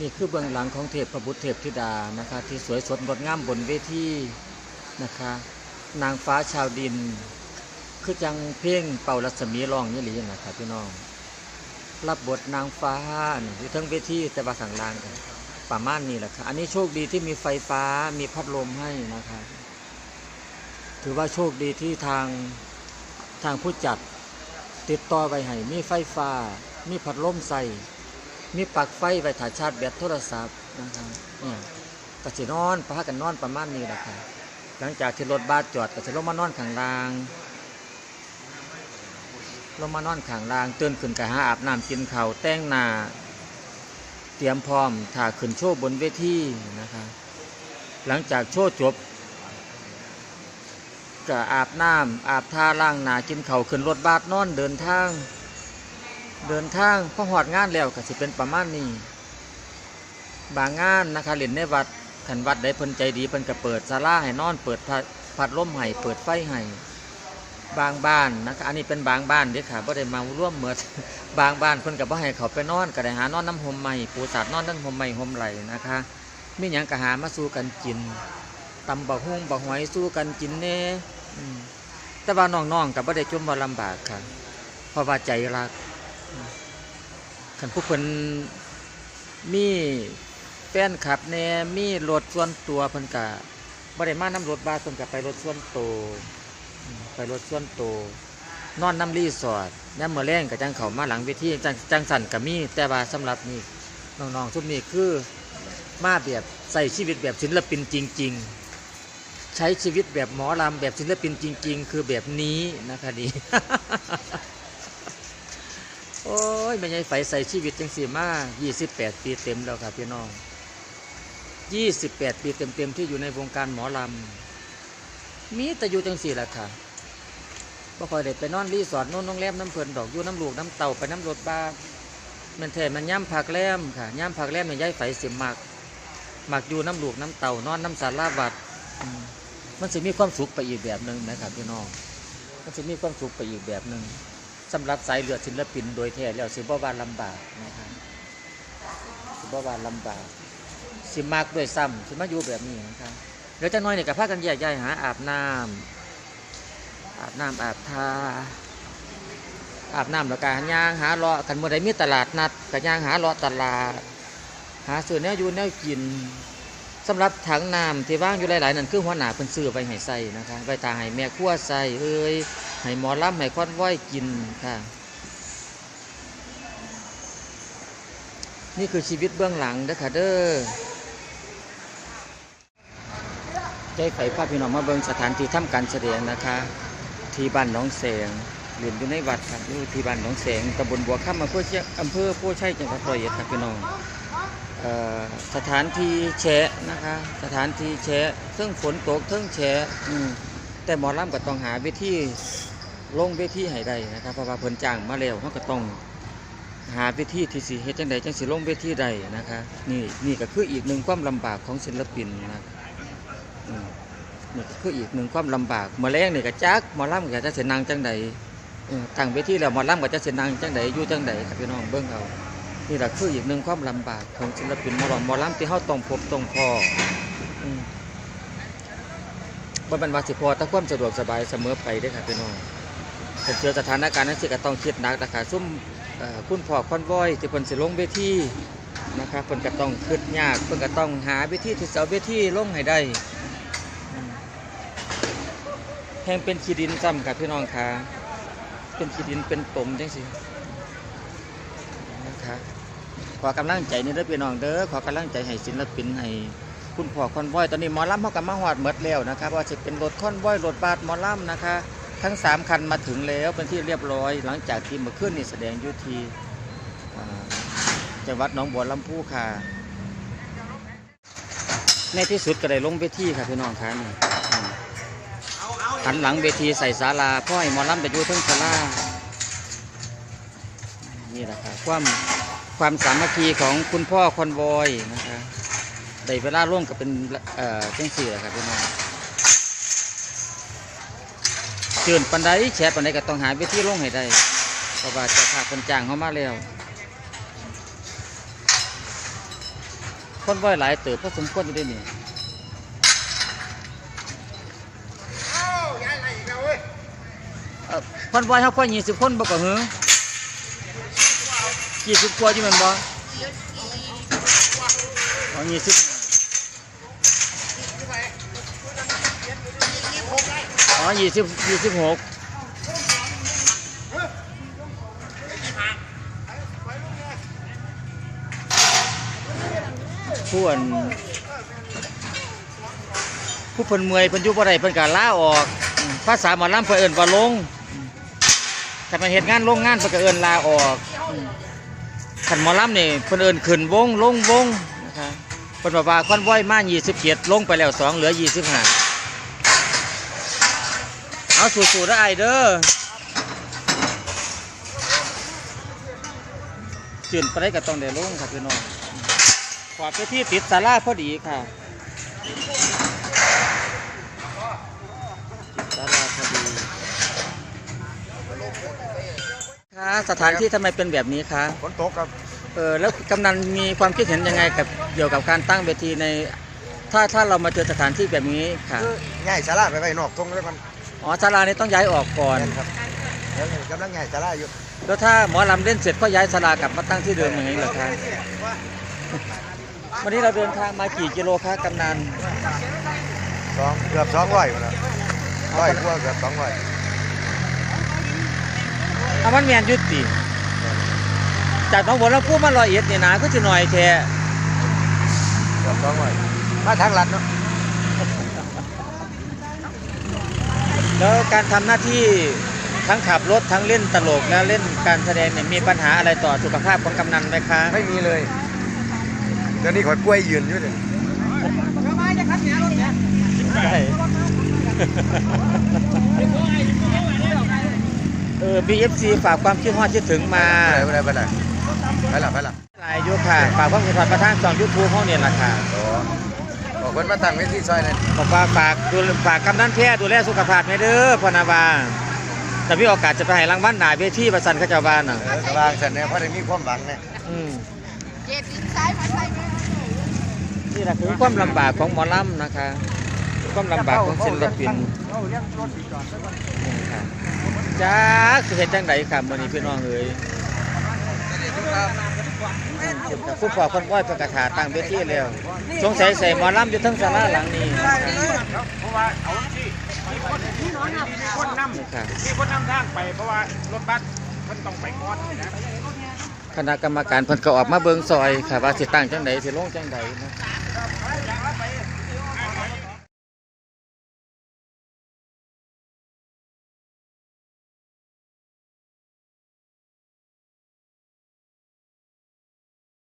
นี่คือเบื้องหลังของเทพประบุตรเทพธิดานะคะที่สวยสดงดงามบนเวทีนะคะนางฟ้าชาวดิน คือจังเพ่งเป่ารัศมีร้องนี่หลีนะครับพี่น้องรับบทนางฟ้านี่อยู่ทั้งเวทีแต่ว่าข้างล่างกันประมาณนี้แหละค่ะอันนี้โชคดีที่มีไฟฟ้ามีพัดลมให้นะคะถือว่าโชคดีที่ทางทางผู้จัดติดต่อไปให้มีไฟฟ้า มีพัดลมใส่ มีปลั๊กไฟไว้ถ่ายชาร์จแบตโทรศัพท์นะครับเนี่ยก็สินอนพากันนอนประมาณนี้แหละค่ะหลังจากที่รถบัสจอดก็จะลงมานอนข้างล่างลงมานอนข้างล่างตื่นขึ้นก็หาอาบน้ำกินข้าวแต่งหน้าเตรียมพร้อมถ่าขึ้นโชว์บนเวทีนะคะหลังจากโชว์จบก็อาบน้ำอาบท่าล้างหน้ากินข้าวขึ้นรถบัสนอนเดินทาง เดินทางพอหอดงานแล้วก็สิเป็นประมาณนี้ บางงานนะคะเล่นในวัดขันวัดได้เพิ่นใจดีเพิ่นก็เปิดศาลาให้นอนเปิดพัดพัดลมให้เปิดไฟให้บางบ้านนะคะอันนี้เป็นบางบ้านเด้อค่ะบ่ได้มาร่วมเหมือดบางบ้านเพิ่นก็บ่ให้เขาไปนอนก็ได้หานอนน้ำห่มใหม่ปูสาดนอนน้ำห่มใหม่ห่มไหลนะคะมีหยังก็หามาสู้กันกินตำบักฮุ่งบักหอยสู้กันกินแน่แต่ว่าน้องๆก็บ่ได้จมบ่ลำบากค่ะเพราะว่าใจรัก คันผู้เพิ่นมีแฟนคลับแหน่มีรถส่วนตัวเพิ่นก็บ่ได้มานํรถบัสเพิ่นก็ไปรถส่วนตัวไปรถส่วนตัวนอนน้ำรีสอร์ทยามมื้อแรงก็จังเขามาหลังเวทีจังจังสันก็มีแต่ว่าสำหรับนี่น้องๆทุกนี้คือมาแบบใส่ชีวิตแบบศิลปินจริง ๆ ใช้ชีวิตแบบหมอลำแบบศิลปินจริง ๆ คือแบบนี้นะคะดี โอ้ยไม่ใช่ไฟใส่ชีวิตจังสีมา28 ปีเต็มแล้วครับพี่น้อง 28 ปีเต็มๆที่อยู่ในวงการหมอลำ มีแต่อยู่จังสีแหละค่ะบ่ค่อยได้ไปนอนรีสอร์ทโน่นโรงแรมน้ำเพลินดอกอยู่น้ำลูกน้ำเต่าไปน้ำรถบ้านมันแท้มันย่ำผักแรมค่ะย่ำผักแรมเนี่ยย้ายไฟเสียมมักหมักอยู่น้ำลูกน้ำเต่านอนน้ำสาราวัดมมันจะมีความสุขไปอีกแบบหนึ่งนะครับพี่น้องมันจะมีความสุขไปอีกแบบหนึ่ง สำหรับสายเลือดศิลปินโดยแท้แล้วสิบ่ว่าลำบากนะครับสิบ่ว่าลำบาก สิมากด้วยซ้ำสิมาอยู่แบบนี้นะครับเดี๋ยวจะน้อยเนี่ยกับพากันแยกย้ายหาอาบน้ำอาบน้ำอาบทาอาบน้ำแล้วก็ย่างหาเลาะกันเมื่อใดมีตลาดนัดก็ย่างหาเลาะตลาด หาซื้อแนวอยู่แนวกินสำหรับถังน้ำที่ว่างอยู่หลายๆนั่นคือหัวหน้าเพิ่นซื้อไปให้ใส่นะคะไว้ตาให้แม่ครัวใส่เอ้ย ให้หมอลำให้คอนว้อยกินค่ะ นี่คือชีวิตเบื้องหลังเด้อค่ะเด้อใจไข่ภาพพี่น้องมาเบิงสถานที่ทำการแสดงนะคะ ที่บ้านหนองแสงเรียนอยู่ในวัดครับอยู่ที่บ้านหนองแสงตำบลบัวค่ำอำเภอเชียอำเภอโพชัยจังหวัดร้อยเอ็ดครับพี่น้องออสถานที่แฉะนะคะ สถานที่แฉะเทิงฝนตกเทิงแฉะแต่หมอลำก็ต้องหาเวที ลงเวทีให้ได้นะครับเพราะว่าเพิ่นจ้างมาแล้วเขาก็ต้องหาเวทีที่สิเฮ็ดจังใดจังสิลงเวทีใดนะคะนี่นี่ก็คืออีกหนึ่งความลำบากของศิลปินนะอืมนี่ก็คืออีกหนึ่งความลำบากมื่อแรงนี่ก็จักมอลำก็จะเสนางจังใดตั้งเวทีแล้วมอลำก็จะเสนางจังใดอยู่จังใดครับพี่น้องเบิ่งเอานี่แหละคืออีกหนึ่งความลำบากของศิลปินมอลำหมอลำที่เฮาต้องพบต้องพออืมบ่เป็นว่าสิพอแตะความสะดวกสบายเสมอไปเด้ครับพี่น้อง ถ้าเจอสถานการณ์นั้นสิก็ต้องคิดหนักนะคะซุ่มคุณพ่อคอนวอยที่เพิ่นสิลงเวทีนะครับเพิ่นก็ต้องคิดยากเพิ่นก็ต้องหาเวทีที่จะเอาเวทีลงให้ได้แห่งเป็นขี้ดินซ้ำครับพี่น้องค่ะเป็นขี้ดินเป็นตมจังซี่นะคะขอกำลังใจนี่เด้อพี่น้องเด้อขอกำลังใจให้ศิลปินให้คุณพ่อคอนวอยตอนนี้หมอลำเขากับมาหอดเมดแล้วนะครับว่าจะเป็นรถคอนวอยรถบัสหมอลำนะคะ ทั้งสามคันมาถึงแล้วเป็นที่เรียบร้อย หลังจากที่เมื่อคืนนี่แสดงยุทีจังหวัดหนองบัวลำพูค่ะในที่สุดก็ได้ลงเวทีครับพี่น้องครับหันหลังเวทีใส่ศาลาพ่อให้หมอลำไปอยู่ทั้งศาลานี่แหละค่ะความความสามัคคีของคุณพ่อคอนวอยนะคะได้เวลาร่วมกับเป็นเอ่อจังสี่แหละครับพี่น้อง เชิญปันไดแชร์ปันไดก็ต้องหาวิธีลงให้ได้เพราะว่าจะพาคนจ้างเขามาแล้ว คนว่อยหลายเติบพอสมควรอยู่ได้นี่เอ้าย้ายอะไรอีกแล้วเว้ยเอ่อคนว่อยเขาค่อยยี่สิบคนบ่ก็หือยี่สิบกว่าอยู่มันบ่อ๋อยี่สิบ ที่ไหนยี่สิบหกได้ อ๋อยี่สิบยี่สิบหกผู้อันผู้เพิ่นเมื่อยเพิ่นอยู่บ่ได้เพิ่นก็ลาออก ภาษาหมอลำเพิ่นเอิ้นว่าลงอืมถ้ามาเฮ็ดงานโรงงานเพิ่นก็เอิ้นลาออกคันหมอลำนี่เพิ่นเอิ้นขึ้นวงลงวงนะคะเพิ่นบอกว่าคอนว้อยมา27ลงไปแล้วสองเหลือ25 เอาสู้ๆเด้อไอ้เด้อจื่นไปได้ก็ต้องได้ลงครับพี่น้องขอบไปที่ติดศาลาพอดีค่ะศาลาพอดีค่ะสถานที่ทำไมเป็นแบบนี้คะฝนตกครับเออแล้วกำนันมีความคิดเห็นยังไงกับเกี่ยวกับการตั้งเวทีใน ถ้าถ้าเรามาเจอสถานที่แบบนี้ค่ะคือง่ายสาราไปไว้นอกตรงแล้วมัน อ๋อศาลานี้ต้องย้ายออกก่อนแม่นครับแล้วนี่กำลังง่ายสาราอยู่แล้วถ้าหมอลำเล่นเสร็จก็ย้ายศาลากลับมาตั้งที่เดิมอย่างนี้เหรอคะวันนี้เราเดินทางมากี่กิโลคะกำนันสองเกือบสองร้อยแล้วร้อยกว่าเกือบสองร้อยอามันแมนยุติจากหน้องบัวลำพูมาลอยเอ็ดนี่นะก็จะหน่อยแท้เกือบสองร้อยมาทางลัดเนาะ แล้วการทำหน้าที่ทั้งขับรถทั้งเล่นตลกและเล่นการแสดงเนี่ยมีปัญหาอะไรต่อสุขภาพของกำนันไหมคะไม่มีเลยเดี๋ยวนี้ข่อยกล้วยยืนอยู่เลยใช่เออ BFC ฝากความคิดฮอดคิดถึงมาไปไหนไปไหนไปไหนไปละไปละหลายยุคค่ะฝากความคิดฮอดประทางสองยูทูบห้องเนี่ยแหละค่ะโอ้บอก เพิ่นมาตั้งเวทีซอยเลยบอกว่าฝากดูฝากกำนันแท้ดูแลสุขภาพให้เด้อพอนาวาแต่มีโอกาสจะไปให้รางวัลหนาเวทีประสันเข้าเจ้าบ้านน่ะเออกำลังเสร็จเนี่ยเพราะได้มีความหวังเนี่ยอืมเจ็ดดินซ้ายมาใส่ไหมนี่แหละคือความลำบากของหมอลำนะคะ ความลำบากของศิลปินเอาเลี้ยงรถจอดซะก่อนนี่ค่ะจ้าสิเฮ็ดจังไดค่ะมื้อนี้พี่น้องเอ้ยผู้ปกคร องคนว้อยประกาศตั้งเวทีแล้ว สงสัยใส่หมอลำอยู่ทั้งศาลาหลังนี้เพราะว่าเอาที่มีคนมีคนนนี่ค่ะำมีคนนำทางไปเพราะว่ารถบัสมันต้องไปก่อนนะคณะกรรมการเพิ่นก็ออกมาเบิ่งซอยค่ะว่าสิตั้งจังไดสิลงจังไดนะ